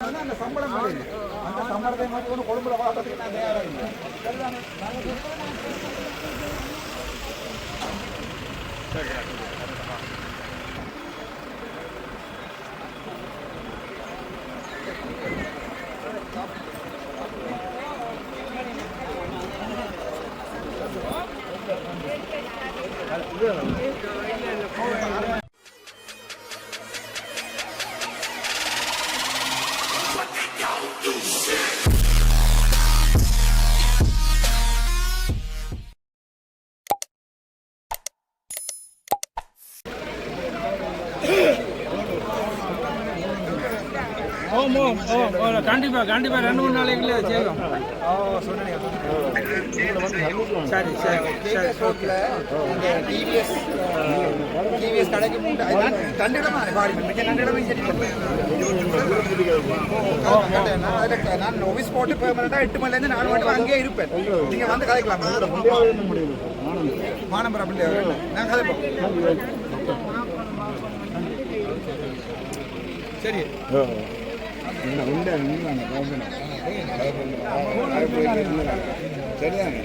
அந்த சம்பளம் வருது. அந்த சம்பளத்தை மட்டும் கொண்டு கொழும்புல வாழ்றதுக்கு நான் இல்லை. ஓம் ஓம் ஓம் ஓ, கண்டிப்பா கண்டிப்பா ரெண்டு மூணு நாளைக்குள்ள செய்வோம் சரி சரி சரி ரோட்ல டிவிஎஸ் டிவிஎஸ் கடைக்கு தண்டிடமா நான் ஒபிஸ் போட்டு பெர்மனண்டா எட்டு மணிலேருந்து நாலு மணி அங்கேயே இருப்பேன் நீங்க வந்து கதைக்கலாம் மானம்பரம் அப்படி நான் கதைப்போம் சரி. சரிதானே?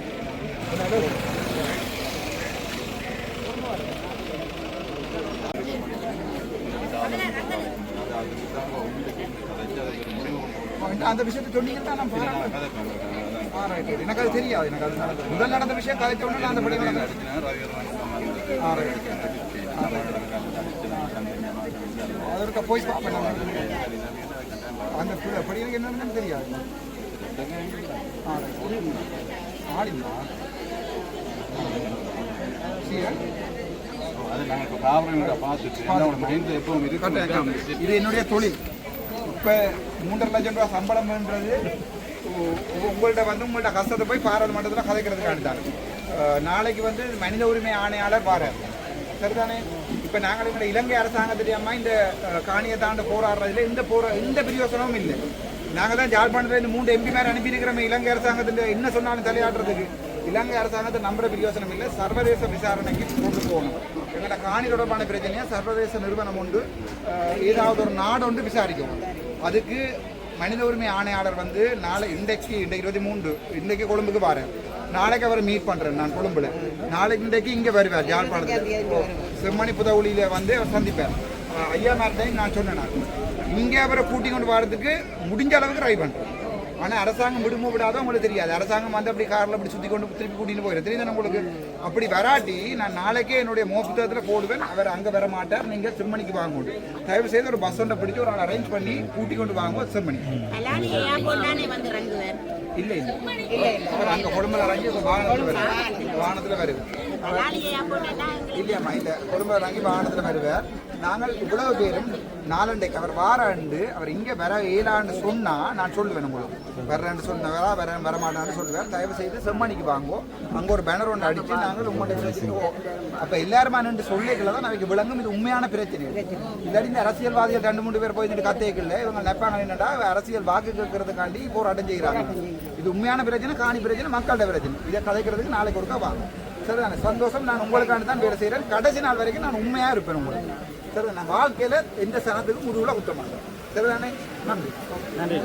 அந்த விஷயத்தை சொன்னீங்கன்னா நான் பாராட்டுறேன். ஆ, எனக்கு அது தெரியாது. எனக்கு அது முதல் நடந்த விஷயம் கதைச்ச உடனே அந்த படி அதற்கு போய் பார்ப்பேன் அந்த படி- எனக்கு என்னன்னு தெரியாது. ஆடிங்களா இது என்னுடைய தொழில். இப்போ மூன்றரை லட்சம் ரூபாய் சம்பளம்ன்றது உ- உங்கள்ட்ட வந்து உங்கள்ட்ட கஷ்டத்தை போய் பாராளுமன்றத்தில் கதைக்கிறதுக்காண்டி தான். அஹ் நாளைக்கு வந்து மனித உரிமை ஆணையாளர் பாரார் சரிதானே? இப்போ நாங்கள் எங்களை இலங்கை அரசாங்கம் இந்த காணியை தாண்ட போராடுறதுல எந்த போரா எந்த பிரயோசனமும் இல்லை. நாங்கள் தான் ஜாழ்ப்பாணத்தில் இந்த மூன்று எம்பி மேலே அனுப்பியிருக்கிறோம் இலங்கை அரசாங்கத்தில் என்ன சொன்னாலும் தலையாடுறதுக்கு இலங்கை அரசாங்கத்தை நம்புற பிரயோசனம் இல்லை. சர்வதேச விசாரணைக்கு கொண்டு போகணும். எங்களோட காணி தொடர்பான பிரச்சனையை சர்வதேச நிறுவனம் உண்டு ஏதாவது ஒரு நாடு ஒன்று விசாரிக்கணும் அதுக்கு மனித உரிமை ஆணையாளர் வந்து நாளை இன்றைக்கு இன்றைக்கு இருபத்தி மூன்று இன்றைக்கு கொழும்புக்கு வாரேன். நாளைக்கு அவரை மீட் பண்றேன் நான் கொழும்புல. நாளைக்கு இன்றைக்கு இங்க வருவார் யாழ்ப்பாணத்தில். செம்மணி புதவுளியில வந்து அவர் சந்திப்பார் ஐயா மேர்டையும் நான் சொன்னேன் நான். இங்கே அவரை கூட்டி கொண்டு வரதுக்கு முடிஞ்ச அளவுக்கு ட்ரை பண்றேன். ஆனால் அரசாங்கம் விடுமோ விடாதோ உங்களுக்கு தெரியாது. அரசாங்கம் வந்து அப்படி காரில் அப்படி சுற்றி கொண்டு திருப்பி கூட்டின்னு போயிடும் தெரியுது உங்களுக்கு? அப்படி வராட்டி நான் நாளைக்கே என்னுடைய மோ புத்தகத்துல போடுவேன். அவர் அங்கே வர மாட்டார். நீங்கள் செம்மணிக்கு வாங்க தயவு செய்து ஒரு பஸ் ஒன்றை பிடிச்சி ஒரு ஆள் அரேஞ்ச் பண்ணி கூட்டி கொண்டு வாங்க செம்மணி. இல்லை இல்லை. அவர் அங்க கொழும்புல இறங்கி வாகனத்தில் வருவேன் வருவார். வருவேன் வருவார். இல்லையாம்மா இந்த கொழும்பு இறங்கி வாகனத்தில் வருவார். நாங்கள் இவ்வளவு பேரும் நாலண்டைக்கு அவர் வாராண்டு அவர் இங்கே வர ஏழாண்டு சொன்னால் நான் சொல்லுவேன் உங்களுக்கு. வர்றேன்னு சொன்னவரா வர வரமாட்டான்னு சொல்லுவேன். தயவு செய்து செம்மணிக்கு வாங்குவோம் அங்கே ஒரு பேனர் ஒன்று அடித்து நாங்கள் உங்கள்கிட்ட வச்சுருவோம் அப்போ எல்லாருமா நின்று சொல்லிக்கல தான் நமக்கு விளங்கும். இது உண்மையான பிரச்சனை. இல்லாட்டி இந்த அரசியல்வாதிகள் ரெண்டு மூணு பேர் போய் நின்று கத்தேக்கல இவங்க நெப்பாங்க என்னடா? அரசியல் வாக்கு கேட்கறதுக்காண்டி போராட்டம் செய்கிறாங்க. இது உண்மையான பிரச்சனை காணி பிரச்சனை மக்கள்கிட்ட பிரச்சனை. இதை கதைக்கிறதுக்கு நாளைக்கு ஒருக்கா வாங்க. சரிதானே? சந்தோஷம். நான் உங்களுக்காண்டி தான் வேலை செய்கிறேன் கடைசி நாள் வரைக்கும் நான் உண்மையாக இருப்பேன் உங்களுக்கு. சரிதானே? வாழ்க்கையில் எந்த சனத்துக்கும் முடிவில் குத்த மாட்டேன் சரிதானே? நன்றி. நன்றி.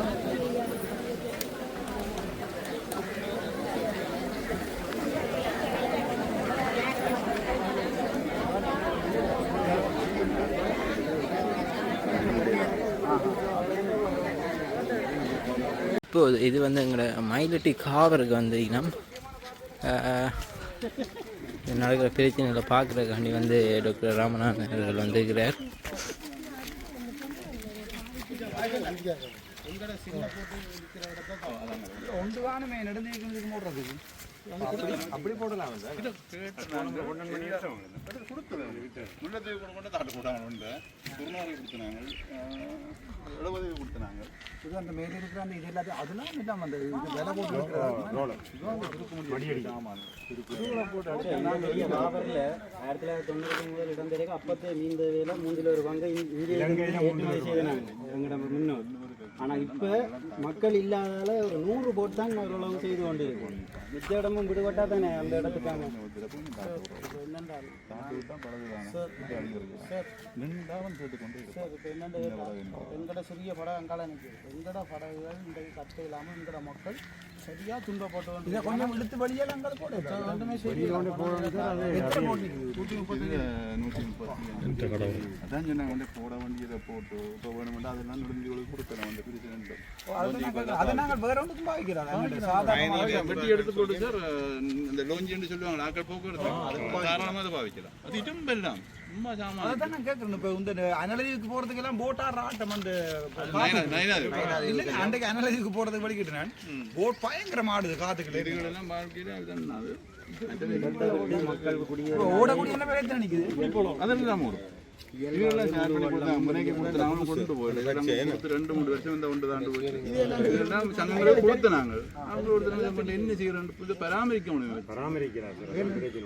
இப்போது இது வந்து எங்களோட மயிலட்டி காவருக்கு வந்து இனம். ஆஹ், இது நடக்கிற பிரச்சனைகளை பார்க்குறதுக்காண்டி வந்து டாக்டர் ராமநாதன் அவர்கள் வந்திருக்கிறார். ஒன்று போடுறதுக்கு அப்படி போடலாம் முல்லைத்தீவு கொண்டு கொண்டு தாட்டு போட்டாங்க உண்டு கொடுத்தினாங்க கொடுத்தினாங்க இது அந்த மேலே இருக்கிற அந்த இது எல்லாத்தையும் அதெல்லாம் இல்லாம அந்த இது விலை போட்டு ஆமாம் ஆயிரத்தி தொள்ளாயிரத்தி தொண்ணூறு முதல் இடம் தெரியும் அப்பத்தே மீன் தேவையில மூன்றில் ஒரு பங்கு இங்கே ஏற்றுமதி செய்தாங்க எங்களோட முன்னோர் ஆனால் இப்போ மக்கள் இல்லாதால ஒரு நூறு போட் தான் ஓரளவு செய்து கொண்டு இருக்கும் மிச்ச இடமும் விடுபட்டா தானே அந்த இடத்துக்கான? எங்கட சிறிய படம் அங்கால நிற்குது எங்கட படகுகள் இந்த கட்டு இல்லாமல் எங்கட மக்கள் சரியாக துன்பப்பட்டு இதை கொஞ்சம் இழுத்து வழியால் அங்கே போட. ரெண்டுமே சரி போட்டு? நூற்றி முப்பத்தி நூற்றி முப்பத்தி அதான் சொன்னாங்க வந்து போட வேண்டியதை போட்டு இப்போ வேணுமெண்டா அதெல்லாம் கொடுக்கலாம் அந்த பிரச்சனை அதை நாங்கள் வேற ஒன்றுக்கும் பாவிக்கிறோம் வெட்டி எடுத்து போட்டு சார் இந்த லோஞ்சின்னு சொல்லுவாங்க ஆக்கள் போக்குவரத்து. அதுக்கு தாராளமாக அதை பாவிக்கலாம் அது இடம் எல்லாம். சும்மா சாமான். அதான் நான் கேட்குறேன் இப்போ இந்த அனலஜிக்கு போகிறதுக்கெல்லாம் போட்டார் ஆட்டம் அந்த நைனா நைனா இல்லைங்க அன்றைக்கு அனலஜிக்கு போகிறதுக்கு படிக்கிட்டு நான். போட் பயங்கரம் ஆடுது காத்துக்கிட்டு இதுகளெல்லாம் வாழ்க்கையில் அதுதான் அது. இப்போ ஓடக்கூடிய என்ன பிரச்சனை நிற்குது அதெல்லாம் ஓடும் ரெண்டு மூணு வருஷம் இந்த ஒன்று தாண்டு போய் இதெல்லாம் சங்கங்களே கொடுத்து நாங்கள் அவங்க கொடுத்து நம்ம என்ன செய்யறோம் இது பராமரிக்க முடியும்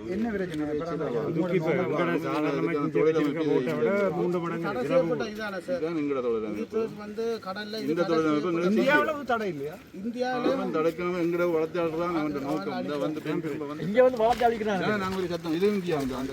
என்ன? பிரச்சனை? கடைசியப்பட்ட இதான சார்? இதுதான் எங்களோட தொழில் இது வந்து கடல்ல இது இந்த தொழில் அமைப்பு எங்களுக்கு இந்தியாவில் தடை இல்லையா? இந்தியாவில் அவன் தடுக்கணும் எங்கட வளர்த்தாடுறான் அவன் நோக்கம். இந்த வந்து பெண் திரும்ப வந்து இங்க வந்து வளர்த்து அழிக்கிறாங்க நாங்க ஒரு சத்தம். இது இந்தியா அந்த அந்த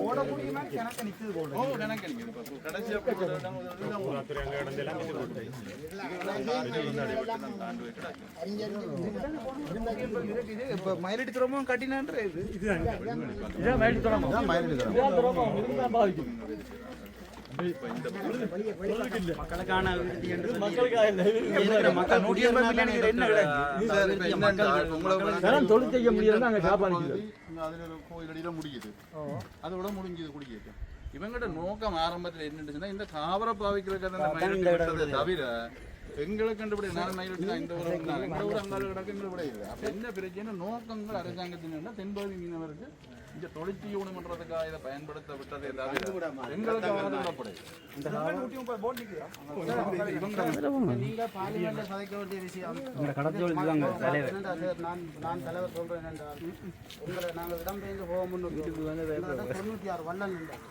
ஓடக்கூடிய மாதிரி கணக்கு நிற்குது போல இப்போ இது மயிலடி துறமும் கட்டினான்ற இது மக்களுக்கான விருத்தி என்று என்ன தொழில் செய்ய முடியாது நாங்கள் சாப்பாடு முடியுது அதோட முடிஞ்சது குடிக்கிறது இவங்கட நோக்கம் ஆரம்பத்துல என்னட்டுச்சுன்னா இந்த தாவர பாவிக்கிறதுக்கு அந்த மயில் தவிர எங்களை கண்டுபிடி நான் இந்த ஒரு இந்த ஒரு அங்கால கிடக்கு எங்களை விட. இல்லை அப்ப என்ன பிரச்சனை நோக்கங்கள் அரசாங்கத்தின் தென்பகுதி மீனவருக்கு இந்த தொழிற்சி ஊனமன்றதுக்காக இதை பயன்படுத்த விட்டதே தவிர எங்களுக்கு நான் நான் தலைவர் சொல்றேன் என்றால் உங்களை நாங்கள் இடம்பெயர்ந்து போக முன்னுக்கு தொண்ணூத்தி ஆறு வல்லம் இருந்தார்.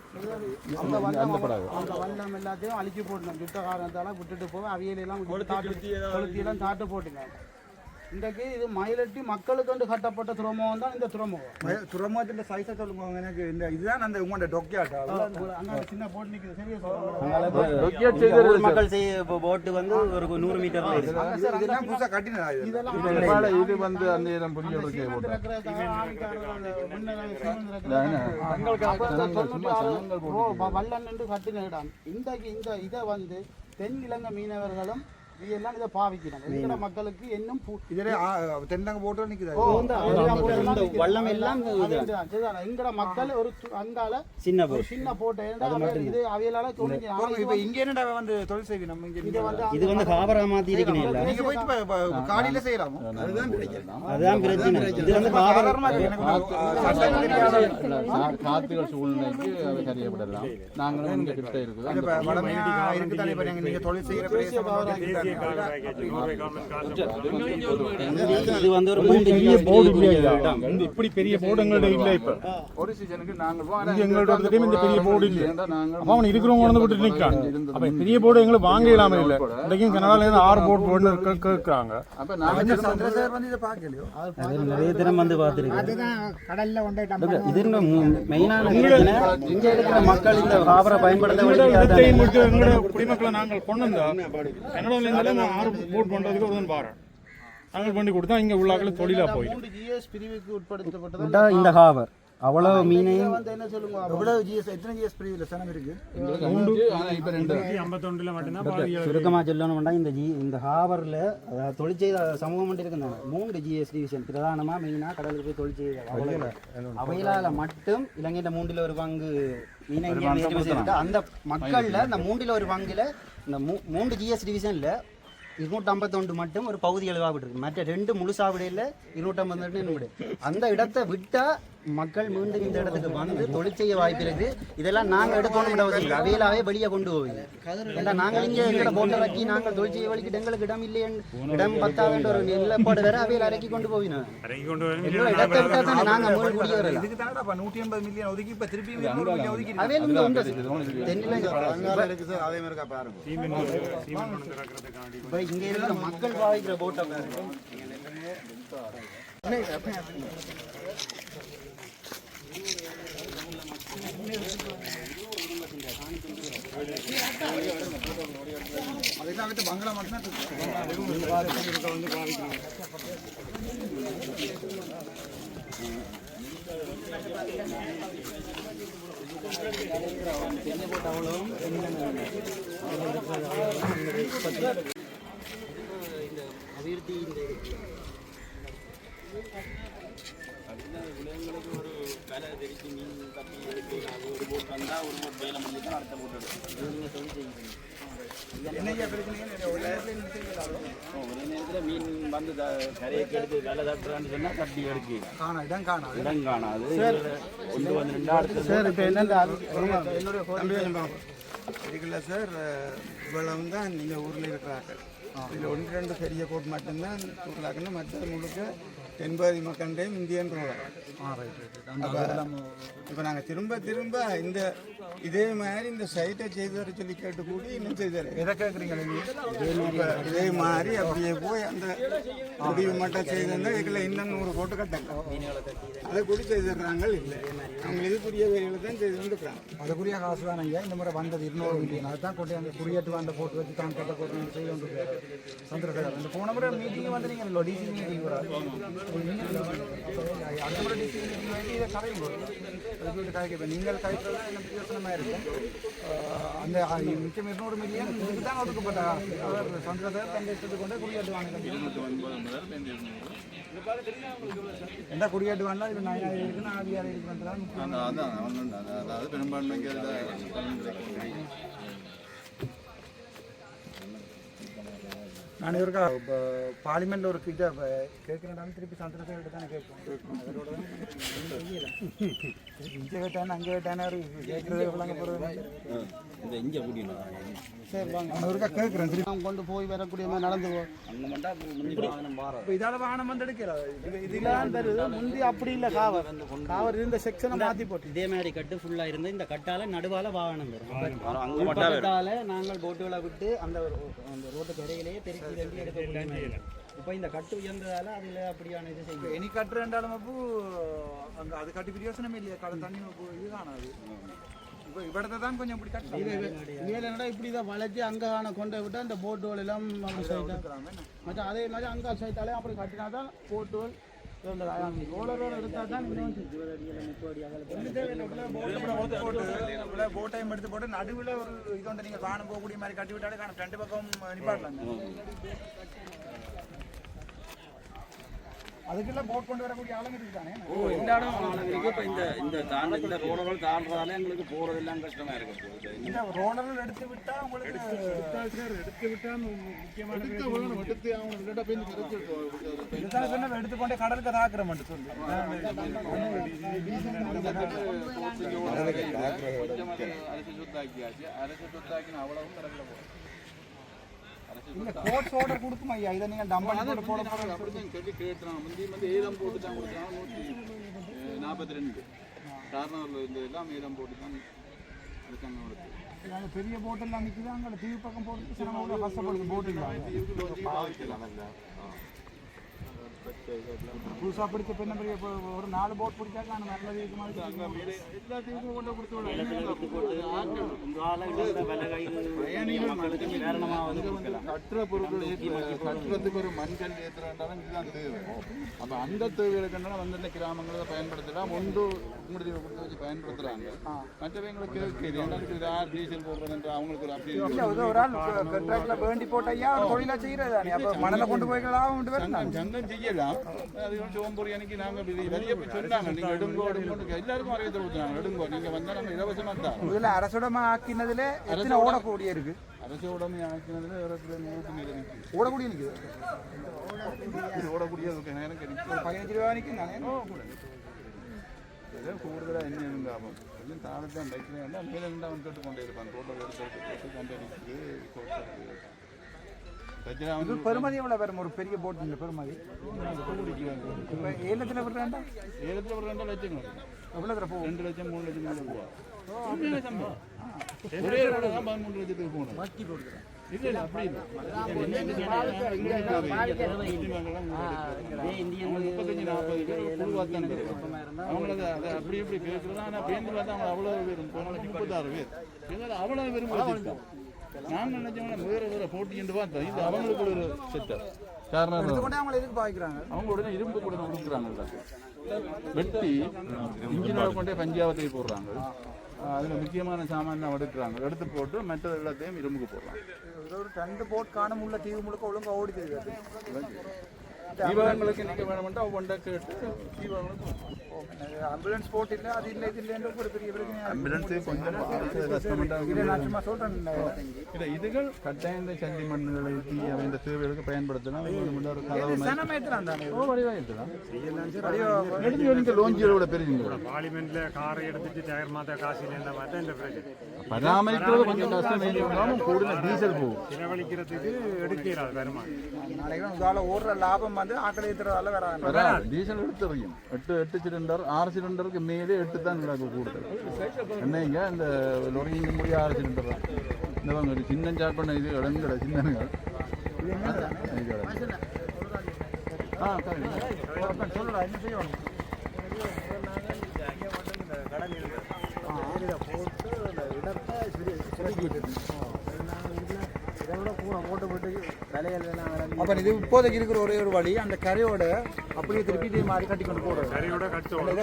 அந்த வல்லம் எல்லாத்தையும் அழிச்சு போட்டோம் யுத்த காரணத்தால விட்டுட்டு போக அவியலெல்லாம் கொளுத்தியெல்லாம் தாட்டு போட்டினாங்க இன்றைக்கு இது மயிலட்டி மக்களுக்கு வந்து கட்டப்பட்ட துறைமுகம் தான் இந்த துறைமுகம் துறைமுகத்தின் சைஸை சொல்லுங்க எனக்கு இந்த இதுதான் அந்த உங்களோட டொக்கியாட்டா? அங்க சின்ன போட்டு நிக்குது சரியா மக்கள் செய்ய போட்டு வந்து ஒரு நூறு மீட்டர்ல இருக்கு. இதெல்லாம் புதுசாக கட்டினதா இது? இதெல்லாம் இது வந்து அந்த இடம் புரிய சிமெண்ட் இருக்கிறதுக்காக ஆணிக்காரர்கள் அந்த முன்னதாக சிமெண்ட் இருக்கிறதுக்காக அப்ப இந்த தொண்ணூற்றி ஆறு ரூ- வ- வல்லம் நின்று கட்டின இடம் இன்றைக்கு இந்த இதை வந்து தென் இலங்கை மீனவர்களும் இதெல்லாம் இதை பாவிக்கிறாங்க எங்கட மக்களுக்கு இன்னும் பு- இதில் தென்னங்க போட்டு நிற்குதா போட்டு எல்லாம். எங்கட மக்கள் ஒரு அங்கால சின்ன சின்ன போட்டு. இது அவையலால துணிஞ்சு இப்போ இங்கே என்னடா வந்து தொழில் செய்வி நம்ம இங்கே இது வந்து இது வந்து காபரா மாத்தி இருக்கணும் இல்ல? நீங்க போயிட்டு ப- ப- காலையில செய்யலாமோ? அதுதான் கிடைக்கும் அதுதான் பிரச்சனை. இது வந்து காபரா காத்துகள் சூழ்நிலைக்கு அதை சரியப்படலாம் நாங்களும் இங்க கிட்ட இருக்குது. தொழில் இது வந்து ஒரு பெரிய போர்டு இடம் இப்படி பெரிய போர்டு எங்கள்ட்ட இல்லை இப்ப ஒரு சீசனுக்கு நாங்கள் எங்கள்ட்ட ஒரு time இந்த பெரிய போர்டு இல்லை ஏன்டா நாங்கள் அப்ப அவன் இருக்கிறவங்க வந்து விட்டு நிற்கான் அப்ப பெரிய போர்டு எங்களுக்கு வாங்க இல்லாம இல்ல இன்றைக்கும் கனடால இருந்து ஆறு போர்டு போர்டு கேட்கறாங்க அப்ப நாங்கள் சந்திரசேகர் வந்து இதை பார்க்கலையோ அது நிறைய தினம் வந்து பார்த்துருக்கு கடல்ல கொண்டு இது மெயினான பிரச்சனை இங்க இருக்கிற மக்கள் இந்த காபரை பயன்படுத்த குடிமக்களை நாங்கள் கொண்டு கனடால இருந்தாலும் நான் ஆறு போர்டு பண்றதுக்கு ஒரு பாரு நாங்கள் பண்ணி கொடுத்தா இங்க உள்ளாக்கள் தொழிலா போயிடும் மூன்று ஜிஎஸ் பிரிவுக்கு உட்படுத்தப்பட்டது இந்த காபர் அவ்வளவு மீனையும் வந்து என்ன சொல்லுங்க எவ்வளவு ஜிஎஸ் எத்தனை ஜிஎஸ் பிரிவில்? சனம் இருக்கு. ஆனா இப்ப ரெண்டு. ஐம்பத்தொன்றில் மட்டும்தான் பாதி சுருக்கமாக சொல்லணும்னா இந்த ஜி இந்த ஹாபரில் தொழிற்செய்த சமூகம் மட்டும் இருக்குங்க மூன்று ஜிஎஸ் டிவிஷன் பிரதானமாக மெயினாக கடலுக்கு போய் தொழிற்செய்த அவையிலால மட்டும் இலங்கையில் மூன்றில் ஒரு பங்கு மீனை. அந்த மக்களில் இந்த மூன்றில் ஒரு பங்குல இந்த மூ மூன்று ஜிஎஸ் டிவிஷனில் இருநூற்றம்பத்தொண்டு மட்டும் ஒரு பகுதி எழுவா விட்டுருக்கு. மற்ற ரெண்டு முழு சாவிடையில் இருநூற்றம்பத்தொண்டு நிமிடு அந்த இடத்தை விட்டால் மக்கள் மீண்டும் இந்த இடத்துக்கு வந்து தொழில் செய்ய வாய்ப்பு இருக்கு இதெல்லாம் நாங்கள் எடுக்கணும் இல்லை. அவையிலாவே வெளியே கொண்டு போவீங்க. ஏன்னா நாங்கள் இங்கே எங்களை போட்டை வச்சு நாங்கள் தொழில் செய்ய வழிக்கிட்டு எங்களுக்கு இடம் இல்லையேன்னு இடம் பத்தாதுன்ற ஒரு நிலப்பாடு வேற அவையில் இறக்கி கொண்டு போவீங்க. இடத்தை விட்டா தானே நாங்கள் மூணு குடி அப்ப? நூற்றி எண்பது மில்லியன் ஒதுக்கி இப்ப திருப்பி ஒதுக்கி அவையில் இங்கே உண்டு. தென்னில இருக்கு சார் அதே மாதிரி பாருங்க சீமெண்ட் சீமெண்ட் கொண்டு திறக்கிறதுக்காண்டி. இப்போ இங்கே இருக்கிற மக்கள் பாவிக்கிற போட்டை பாருங்க அதுக்காக பங்களா மட்டும் தான் இந்த அபிவிருத்தி இந்த என்னையா பிரச்சனை ஒரு நேரத்துல மீன் வந்து கரையை எடுத்து வேலை தட்டுறான்னு சொன்னால் தட்டி எடுக்கு. காணா இடம் காணா இடம் காணாது. கொண்டு வந்து ரெண்டு அடுத்து சார் இப்போ என்னென்ன என்னுடைய இருக்குல்ல சார் இவ்வளவு தான் நீங்கள் ஊரில் இருக்கிறார்கள். இதில் ஒன்று ரெண்டு பெரிய கோட் மட்டும்தான் ஊரில் மற்ற முழுக்க மக்கள்டையும் இந்தியன் ரோடு. இப்போ நாங்கள் திரும்ப திரும்ப இந்த இதே மாதிரி இந்த சைட்டை செய்து தர சொல்லி கேட்டு கூடி இன்னும் செய்து தரேன் எதை கேட்குறீங்க இதே மாதிரி அப்படியே போய் அந்த முடிவு மட்டும் செய்திருந்தா இதில் இன்னும் நூறு கோட்டு கட்டாங்க அதை கூட செய்திடுறாங்க இல்லை. அவங்க இதுக்குரிய வேலைகளை தான் செய்து வந்துருக்காங்க அதுக்குரிய காசு தான் ஐயா. இந்த முறை வந்தது இருநூறு மில்லியன் அதுதான் கொண்டு அந்த குறியேட்டு வந்த போட்டு வச்சு தான் கட்ட போட்டு செய்ய வந்து சந்திரசேகர். போன முறை மீட்டிங் வந்து நீங்கள் டிசி மீட்டிங் கூட? அடுத்த முறை டிசி மீட்டிங் வந்து இதை கதையும் அதுக்கு கதைக்க நீங்கள் கதைக்கிறதா எனக்கு யோசனமாக இருக்கும் அந்த மிச்சம் இருநூறு மில்லியன் இதுக்கு தான் ஒதுக்கப்பட்ட அவர் கொண்டு எந்த நான் அதான். அதாவது பெரும்பான்மைக்கு நான் இருக்கா? இப்போ பார்லிமெண்ட்ல ஒரு இதை கேட்குறேன் திருப்பி சந்திரசேகர்கிட்ட தானே கேட்போம். தான் இங்கே கேட்டானே அங்கே கேட்டானே கேட்குறது எவ்வளோங்க போகிறது இங்கே கூட்டிடணும் சரி வாங்க. நான் ஒருக்கா கேட்குறேன் திருப்பி. நாம் கொண்டு போய் வரக்கூடிய மாதிரி நடந்து இப்போ இதால் வாகனம் வந்து எடுக்கிறார் இது இதெல்லாம் தருது முந்தி அப்படி இல்லை காவர் காவர் இருந்த செக்ஷனை மாற்றி போட்டு. இதே மாதிரி கட்டு ஃபுல்லா இருந்து இந்த கட்டால நடுவால வாகனம் வரும். அங்கே மட்டும் கட்டால நாங்கள் போட்டுகளை விட்டு அந்த ரோட்டுக்கு இடையிலேயே பெருக்கி இது எப்படி இப்போ இந்த கட்டு உயர்ந்ததால அதில் அப்படியான இது செய்யும் இனி கட்டு ரெண்டாலும் அப்போ அங்கே அது கட்டு பிரியோசனமே இல்லையா. கடை தண்ணி இது காணாது. இப்போ இவடத்தை தான் கொஞ்சம் இப்படி கட்டு மேலே என்னடா இப்படி தான் வளைச்சி அங்கே காண கொண்டு விட்டு அந்த போட்டோல் எல்லாம் மற்ற அதே மாதிரி அங்கே சைத்தாலே அப்படி கட்டினா தான் போட்டோல் ரோலர் ரோலர் எடுத்தால் எடுத்து போட்டு நடுவில் ஒரு இது வந்து நீங்கள் காணும் போகக்கூடிய மாதிரி கட்டி விட்டாலே காணும் ரெண்டு பக்கம் நிப்பாட்டலாங்க அதுக்கெல்லாம் போட் கொண்டு வரக்கூடிய ஆளுங்க இருக்கானே இந்த இடம் எங்களுக்கு இப்போ இந்த இந்த தாண்ட இந்த ரோடுகள் தாண்டுறதால எங்களுக்கு போகிறதெல்லாம் கஷ்டமாக இருக்குது இந்த ரோலர்கள் எடுத்து விட்டா உங்களுக்கு எடுத்து விட்டா முக்கியமான எடுத்து அவங்க இல்லாட்டா போய் இந்த கரைச்சி விட்டு- இதுதான் சொன்ன எடுத்துக்கொண்டே கடலுக்கு தாக்குறோம் சொல்லி அரசு சொத்தாக்கியாச்சு அரசு சொத்தாக்கின அவ்வளவும் கடல்ல போகும் இல்ல கோர்ட்ஸ் ஆர்டர் கொடுக்கும் ஐயா. இதை நீங்கள் டம்பல் போட்டு போட போட அப்படிதான் சொல்லி கேட்டுறாங்க முந்தி வந்து ஏதம் போட்டு தான் கொடுத்தாங்க. நூற்றி நாற்பத்தி ரெண்டு காரணம் இந்த எல்லாம் ஏதம் போட்டு தான் இருக்காங்க அவங்களுக்கு நாங்க பெரிய போட் எல்லாம் நிக்குது? அங்க தீவு பக்கம் போட்டு கஷ்டப்படுது போட் இல்லை புதுசா பிடிச்ச பெண்ண பெரிய இப்போ ஒரு நாலு போட் பிடிச்சாக்கா அந்த நல்ல வீக்கு கட்டுற பொருட்கள் கட்டுறதுக்கு ஒரு மண்கல் ஏற்றுறாண்டாலும் இதுதான் தேவை அப்போ அந்த தேவைகளுக்கு வந்து இந்த கிராமங்களை பயன்படுத்தலாம் ஒன்று உங்களுடைய கொடுத்து வச்சு பயன்படுத்துறாங்க மற்றவங்களுக்கு கேட்குது ஏன்னா யார் டீசல் போடுறதுன்ற அவங்களுக்கு ஒரு அப்படி ஒரு ஆள் கண்ட்ராக்ட்ல வேண்டி போட்டையா ஐயா ஒரு தொழிலா செய்யறது மணலை கொண்டு போய்க்கலாம் கொண்டு செய்யலாம் அது வந்து சோம்பூரி அன்னைக்கு நாங்கள் வெளியே போய் சொன்னாங்க நீங்கள் எடுங்கோ எடுங்கோ எல்லாருக்கும் அறிவித்து கொடுத்தாங்க எடுங்கோ நீங்கள் வந்தால் நாங்கள் இலவசமாக தான் இதுல அரசுடமா ஆக்கினதுல எத்தனை ஓடக்கூடிய இருக்கு அரசு உடமை ஆக்கினதுல இடத்துல நூற்றி மீது நிற்குது ஓடக்கூடிய இது பதினஞ்சு ரூபா ஏதோ கூடுதலாக என்ன இருந்தா ஆகும் கொஞ்சம் தாழத்தான் பைக்கில் மேலே இருந்தால் அவன் கேட்டு கொண்டே இருப்பான் ரோட்டில் எடுத்து கொண்டே நிற்குது இது பெருமதி எவ்வளவு வரும் ஒரு பெரிய போட் இந்த பெருமதி. இப்ப ஏலத்துல விடுறாண்டா ஏலத்தில் ஒரு ரெண்டு லட்சம் வரும் எவ்வளவு தர போகும்? ரெண்டு லட்சம் மூணு லட்சம் மேலே. ஒரே தான் லட்சத்துக்கு போகணும். இல்ல இல்ல அப்படி இல்லை. முப்பத்தஞ்சு நாற்பது பேர் அதை அப்படி இப்படி பேசுறது ஆனால் பேருந்து பார்த்தா அவங்க அவ்வளோ பேர் போனாலும் முப்பத்தாறு பேர். இதனால அவ்வளோ பேரும் நாங்கள் நினைச்சோம்னா வேற வேற போட்டின்னு பார்த்தோம் இது அவங்களுக்கு ஒரு செட்டப் காரணம் கொண்டு அவங்க எதுக்கு பாய்க்கிறாங்க? அவங்க உடனே இரும்பு கூட கொடுக்குறாங்க வெட்டி இன்ஜினோட கொண்டே பஞ்சாபத்துக்கு போடுறாங்க. அதில் முக்கியமான சாமான் எடுக்கிறாங்க. எடுத்து போட்டு மற்ற எல்லாத்தையும் இரும்புக்கு போடுறாங்க. ஒரு ரெண்டு போட் காணும் உள்ள தீவு முழுக்க ஒழுங்கா ஓடி தெரியாது தீபங்களுக்கு நீங்கள் வேணுமெண்டா ஒவ்வொன்றா கேட்டு ஆம்புலன்ஸ் போட் இல்ல அது இல்ல இது இல்லைன்ற ஒரு பெரிய பிரச்சனை ஆம்புலன்ஸு கொஞ்சம் கஷ்டமெண்டா இதை நான் சும்மா சொல்றேன் இல்லை இதுகள் கட்டாயம் இந்த சந்தி மண்ணுகளை தீ இந்த தேவைகளுக்கு பயன்படுத்தலாம் ஒரு கதவு ஓ வடிவாக இருக்கலாம் எடுத்து லோஞ்சியோட பெரியவங்க பார்லிமெண்ட்ல காரை எடுத்துட்டு டயர் மாத்த காசு இல்லைன்ற மாதிரி இந்த பிரச்சனை பராமரிக்கிறது கொஞ்சம் கஷ்டம் வேண்டியவங்களும் கூடுதல் டீசல் போகும் செலவழிக்கிறதுக்கு எடுக்கிறார் வருமானம் நாளைக்கு உங்களால ஓடுற லாபம் வந்து ஆக்களை ஏத்துறதால வராது வராது டீசல் எடுத்துறியும் எட்டு எட்டு சிலிண்டர் ஆறு சிலிண்டருக்கு மேலே எட்டு தான் கிடக்கு கூடுதல் என்னங்க இந்த லொரிங்க முடிய ஆறு சிலிண்டர் தான். இந்த வாங்க ஒரு சின்ன ஸ்டார்ட் பண்ண இது இடங்கட சின்னங்கள் ஆ. சொல்லுடா என்ன செய்யணும்? அப்ப இது இப்போதைக்கு இருக்கிற ஒரே ஒரு வழி அந்த கரையோட அப்படியே திருப்பி இதே மாதிரி கட்டி கொண்டு போடுறது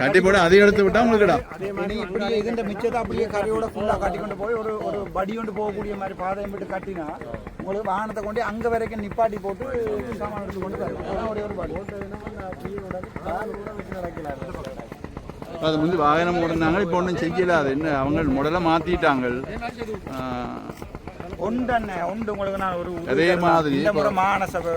கட்டி போட. அதை எடுத்து விட்டா உங்களுக்கு இடம். இனி இப்படியே இதுன்ற மிச்சத்தை அப்படியே கரையோட ஃபுல்லா கட்டி கொண்டு போய் ஒரு ஒரு படி கொண்டு போகக்கூடிய மாதிரி பாதையை விட்டு கட்டினா உங்களுக்கு வாகனத்தை கொண்டு அங்க வரைக்கும் நிப்பாட்டி போட்டு சாமான் எடுத்து கொண்டு தரும் அதான் ஒரே ஒரு வழி. அது வந்து வாகனம் போடுறாங்க இப்போ ஒன்றும் செய்யல. அது என்ன அவங்க முதல்ல மாத்திட்டாங்க. ஆ, உண்டண்ணே உண்டு உங்களுக்கு நான் ஒரு அதே. மாதிரி இந்த முறை மாநசபை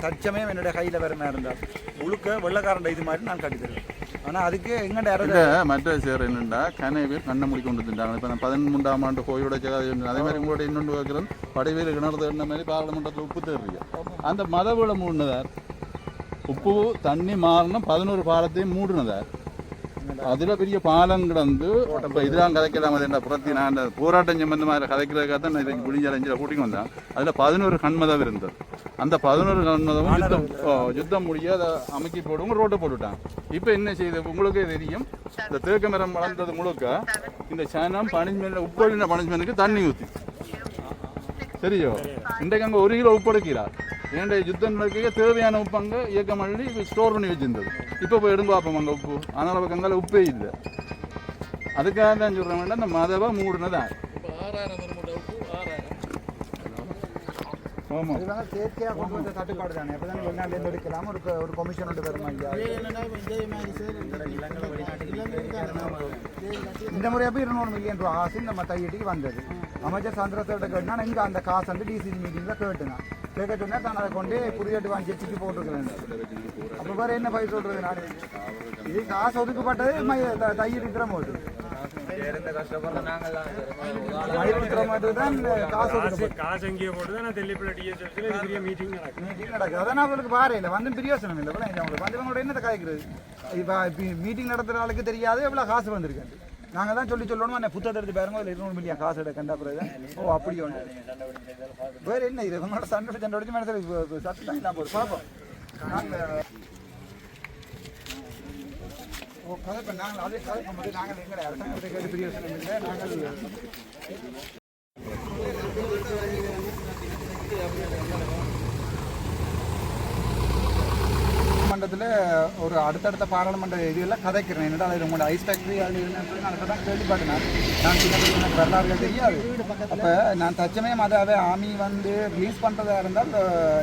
தற்சமயம் என்னுடைய கையில வரமா இருந்தால் முழுக்க வெள்ளக்காரண்ட இது மாதிரி நான் கட்டி தருவேன். ஆனா அதுக்கு யாரும் மற்ற சேர் என்னண்டா? கனை பேர் கண்ணை மூடி கொண்டு வந்துட்டாங்க இப்போ நான் பதிமூன்றாம் ஆண்டு கோயிலோட அதே மாதிரி உங்களோட இன்னொன்று வைக்கிறோம் படைவேல் கிணறு தேடின மாதிரி பாராளுமன்றத்தில் உப்பு தேடுறீங்க அந்த மதவில மூடினதார். உப்பு தண்ணி மாறின பதினோரு பாலத்தையும் மூடினதார். அதில் பெரிய பாலம் கிடந்து இப்போ இதெல்லாம் கதைக்கலாம் அது என்ன புறத்தி நான் அந்த போராட்டம் சம்பந்தமாக கதைக்கிறதுக்காக தான் நான் இதுக்கு விடிஞ்சலஞ்சில் கூட்டிட்டு வந்தேன். அதில் பதினோரு கண்மதம் இருந்தது. அந்த பதினோரு கண்மதமும் யுத்தம் யுத்தம் முடிய அதை அமைக்கி போடுவோம் ரோட்டை போட்டுவிட்டாங்க இப்போ என்ன செய்யுது? உங்களுக்கே தெரியும். இந்த தேக்க மரம் வளர்ந்தது முழுக்க இந்த சனம் பனிஷ்மெண்ட் உப்பொழின பனிஷ்மெண்ட்டுக்கு தண்ணி ஊற்றி சரியோ? இன்றைக்கு அங்கே ஒரு கிலோ உப்பு எடுக்கிறார் ஏன்டா யுத்தம் நடக்க தேவையான உப்பு அங்கே இயக்கம் பண்ணி ஸ்டோர் பண்ணி வச்சிருந்தது இப்போ போய் எடுங்க பார்ப்போம் அங்கே உப்பு அதனால் அங்கே உப்பே இல்லை அதுக்காக தான் சொல்கிறேன் வேண்டாம் இந்த மதவை மூடினதான் ஆமாம் அது வந்து செயற்கையா கொண்டு வந்த தட்டுப்பாடு தானே அப்பதான் வெளிநாட்டுல இருந்து எடுக்கலாம் ஒரு ஒரு கமிஷன் ஒன்று வருமா இந்த முறை அப்போ இருநூறு மில்லியன் ரூபா காசு நம்ம தையட்டிக்கு வந்தது அமைச்சர் சந்திரசேகர்கிட்ட கேட்டா இங்க அந்த காசு வந்து டிசிசி மீட்டிங்ல கேட்டுனா கேட்க சொன்னா தான் அதை கொண்டு புரியட்டு வாங்கி சிக்கி போட்டுருக்கிறேன். அப்போ வேற என்ன பயிர் சொல்றது நான்? இது காசு ஒதுக்கப்பட்டது தையல் இருக்கிற போது மீட்டிங் நடத்துகிற ஆளுக்கு தெரியாது எவ்வளோ காசு வந்திருக்கு. நாங்கள் தான் சொல்லி சொல்லணும்? அந்த புத்தகத்தை எடுத்து பாருங்க அதில் இருநூறு மில்லியன் காசு எடுக்க கண்டா பிறகு. ஓ அப்படி ஒன்று வேறு என்ன இது உங்களோட சண்டை சண்டை அடிச்சு மேடத்தில் சட்டு தான் நான் போது பார்ப்போம் நாங்கள் ஓ கதை நாங்கள் அதே கதை பண்ணும்போது நாங்கள் எங்களை அரசாங்கத்தை கேட்டு பெரிய விஷயம் இல்லை நாங்கள் பாராளுமன்றத்தில் ஒரு அடுத்தடுத்த பாராளுமன்ற இதுகளில் கதைக்கிறேன். என்னடா அதில் உங்களோட ஐஸ் ஃபேக்ட்ரி அது சொல்லி நான் தான் கேள்விப்பட்டேன் நான். சின்ன வரலாறுகள் தெரியாது. அப்போ நான் தச்சமயம் அதை அதை ஆமி வந்து ரிலீஸ் பண்ணுறதா இருந்தால்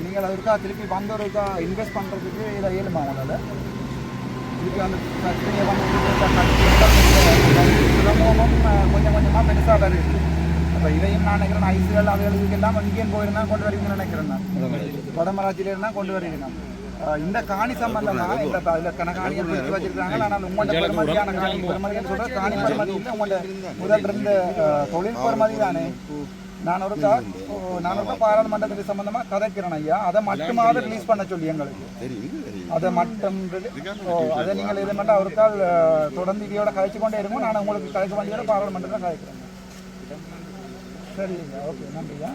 நீங்கள் அதற்கா திருப்பி வந்து ஒருக்கா இன்வெஸ்ட் பண்ணுறதுக்கு இதை இயலுமா உங்களால்? திருப்பி அந்த ஃபேக்ட்ரியை வந்து சிரமமும் அஹ், கொஞ்சம் கொஞ்சமாக பெருசாக வருது அப்போ இதையும் நான் நினைக்கிறேன் ஐசுகள் அதுகள் இதுக்கெல்லாம் இங்கேயும் போயிருந்தா கொண்டு வரீங்கன்னு நினைக்கிறேன் நான். வடமராட்சியில இருந்தா கொண்டு வரீங்க நான். இந்த காணி சம்பந்தமா இந்த இதுல கணக்காணியை பிரித்து வச்சிருக்காங்க ஆனால் உங்களோட பெருமதியான காணி பெருமதின்னு சொல்ற காணி பெருமதி இல்லை உங்களோட முதல் இருந்த தொழில் பெருமதி தானே நான் ஒருக்கா ஓ, நான் ஒருக்கா பாராளுமன்றத்துக்கு சம்பந்தமா கதைக்கிறேன் ஐயா. அதை மட்டுமாவது ரிலீஸ் பண்ண சொல்லி எங்களுக்கு. அதை மட்டும் ஓ அதை நீங்கள் இதை மட்டும் அவருக்கா தொடர்ந்து இதையோட கழிச்சு கொண்டே இருக்கும் நான் உங்களுக்கு கழிக்க வேண்டியதை பாராளுமன்றத்தில் கழிக்கிறேன் சரி ஓகே. நன்றியா